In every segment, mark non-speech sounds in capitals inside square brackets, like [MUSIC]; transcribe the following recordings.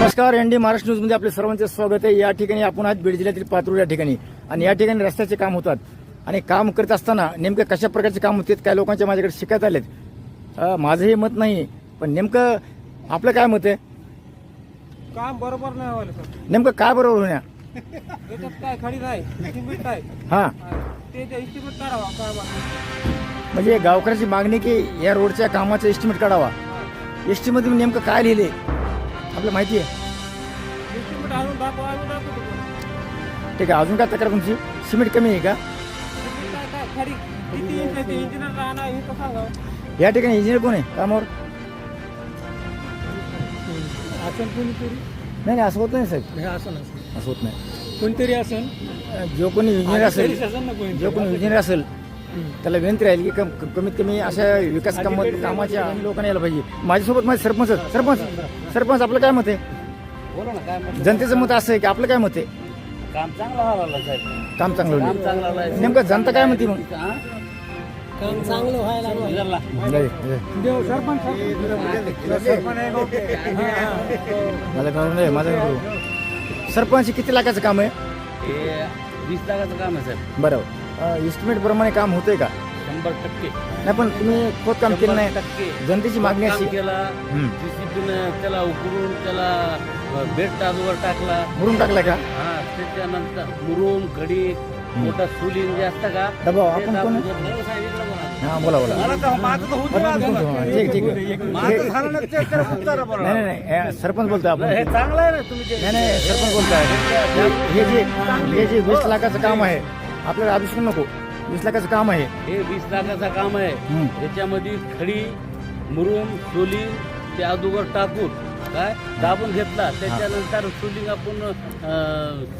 नमस्कार N D Maharashtra न्यूजमध्ये आपले सर्वांचे स्वागत आहे. या ठिकाणी आपण आज बीड जिल्ह्यातील पातूर या ठिकाणी. आणि या ठिकाणी रस्त्याचे काम होतात. आणि काम करत असताना नेमकं कशा प्रकारचे काम होते काय लोकांच्या माझ्याकडे शिकायत आलेत? अं, माझं हे मत नाही पण नेमकं आपलं काय मत आहे? काम बरोबर नाही व्हायला नेमकं काय बरोबर होण्या काय खडी नाही हां. म्हणजे गावकऱ्याची मागणी की या रोडच्या कामाचं एस्टिमेट काढावा. एस्टिमेट नेमकं काय लिहिले आपल्याला माहिती आहे. एस्टिमेट आणून दाखवा आम्ही दाखवतो ठीक आहे अजून काय तक्रार तुमची? सिमेंट कमी आहे का? सिमेंट काय काय खडी किती इंच आहे ते इंजिनियर राहणार हे तर सांगा. या ठिकाणी इंजिनियर कोण आहे कामावर? कोणीतरी? नाही नाही असं होत नाही साहेब. हे असं नसेल असं होत नाही. कोणतरी असेल जो कोणी इंजिनियर असेल असेल ना कोणी जो कोणी इंजिनियर असेल त्याला विनंती राहील की कम- कमीत कमी अशा विकास काम कामाच्या लोकांना यायला पाहिजे. माझ्यासोबत माझे सरपंच आहेत. सरपंच सरपंच आपलं काय मत आहे? बोला ना काय म्हणतो? जनतेचं मत असं आहे की आपलं काय मत आहे? काम चांगलं व्हायला लागलं साहेब काम चांगलं काम होईल चांगलं व्हायला नेमकं जनता काय म्हणते मग? काम चांगलं व्हायला. नाही, सरपंच [LAUGHS] नाही माझं किती लाखाचं काम आहे? हे वीस लाखाचं काम आहे साहेब. बरोबर इस्टिमेट प्रमाणे काम होतंय का? शंभर टक्के. नाही पण तुम्ही खोद काम केलं शंभर नाही. टक्के. जनतेची मागणी काम अशी. केला हम्म. त्याला उकरून त्याला अ, बेड टाजवर टाकला. भरून टाकलाय का? हा त्याच्यानंतर मुरुम घडी मोठा सुलीन जे असतं का दबाव ते आपण कोण. हो. हा बोला बोला. हा, ठीक ठीक. नाही नाही नाही हे सरपंच बोलतोय आपण. हे चांगलं आहे ना तुम्ही नाही नाही सरपंच बोलताय. हे जे हे जे वीस लाखाचं काम आहे आपल्याला आदेश नको. वीस लाखाचं काम आहे. हे वीस लाखाचं काम आहे. हम्म. याच्यामध्ये खडी मुरुम सोली ते अगोदर टाकून काय? दाबून घेतला. त्याच्यानंतर सोलिंग आपण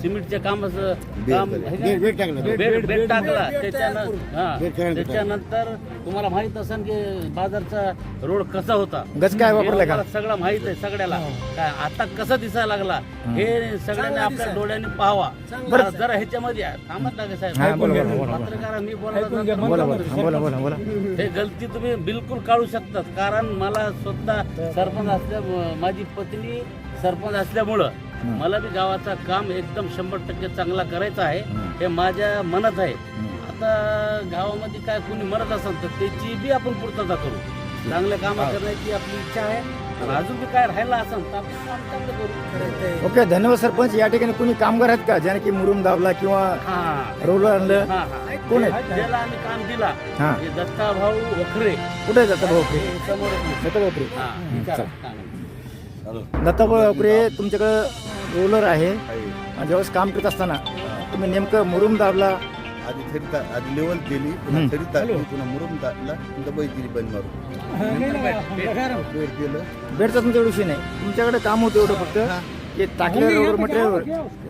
सिमेंटच्या कामाचं काम हे? बेड टाकलं. बेड बेड टाकला. त्याच्यानं हा. त्याच्यानंतर तुम्हाला माहीत असेल की बाजारचा रोड कसा होता. गज काय वापरलाय का हे मला सगळं माहीत आहे सगळ्याला. काय आता कसं दिसायला लागला हे. सगळ्यांनी आपल्या डोळ्यांनी पाहावा. जरा ह्याच्यामध्ये थांबत ना हा, साहेब. पत्रकार मी बोलत बोला बोला हा, बोला बोला बोला. हे गलती तुम्ही बिलकुल काढू शकतात. कारण मला स्वतः सरपंच असल्या माझी पत्नी सरपंच असल्यामुळं मला बी गावाचं काम एकदम शंभर टक्के चांगला करायचं आहे. हे. माझ्या मनात आहे. आता गावामध्ये काय कोणी मरत असेल तर त्याची बी आपण पूर्तता करू. चांगल्या कामं करण्याची आपली इच्छा आहे. अजून बी काय राहिला असेल तर आपण काम चांगलं करू. ओके धन्यवाद सरपंच. या ठिकाणी कोणी कामगार आहेत का? ज्याने की मुरुम दाबला किंवा हा. रोलर आणलं? कोण आहे ज्याला आम्ही काम दिला. दत्ता भाऊ वखरे. कुठे जातं भाऊ समोर दत्ता हा. दत्ता बापरे तुमच्याकडं रोलर आहे. आणि ज्यावेळेस काम करत असताना तुम्ही नेमकं मुरुम दाबला? आधी थरी ता आधी लेवल केली पुन्हा थरी टाकली पुन्हा मुरुम टाकला पुन्हा बैल दिली बंद मारून. बेड बेडचा तुमच्याकडे विषय नाही. तुमच्याकडे काम होतं एवढं फक्त. की टाकल्यावर वगैरे मटेरियलवर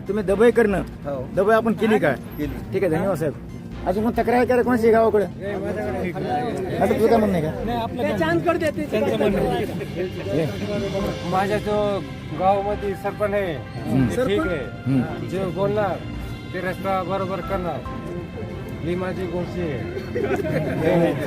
तुम्ही दबाई करणं. हो. दबाई आपण केली काय? केली. ठीक आहे धन्यवाद साहेब. अजून कोण तक्रार करा कोणाची गावाकडे? आता तुझं काय म्हणणं आहे का? माझ्या जो गावामध्ये सरपंच आहे ते ठीक आहे. जे बोलणार ते रस्ता बरोबर करणार. ही माझी गोष्टी आहे. [LAUGHS]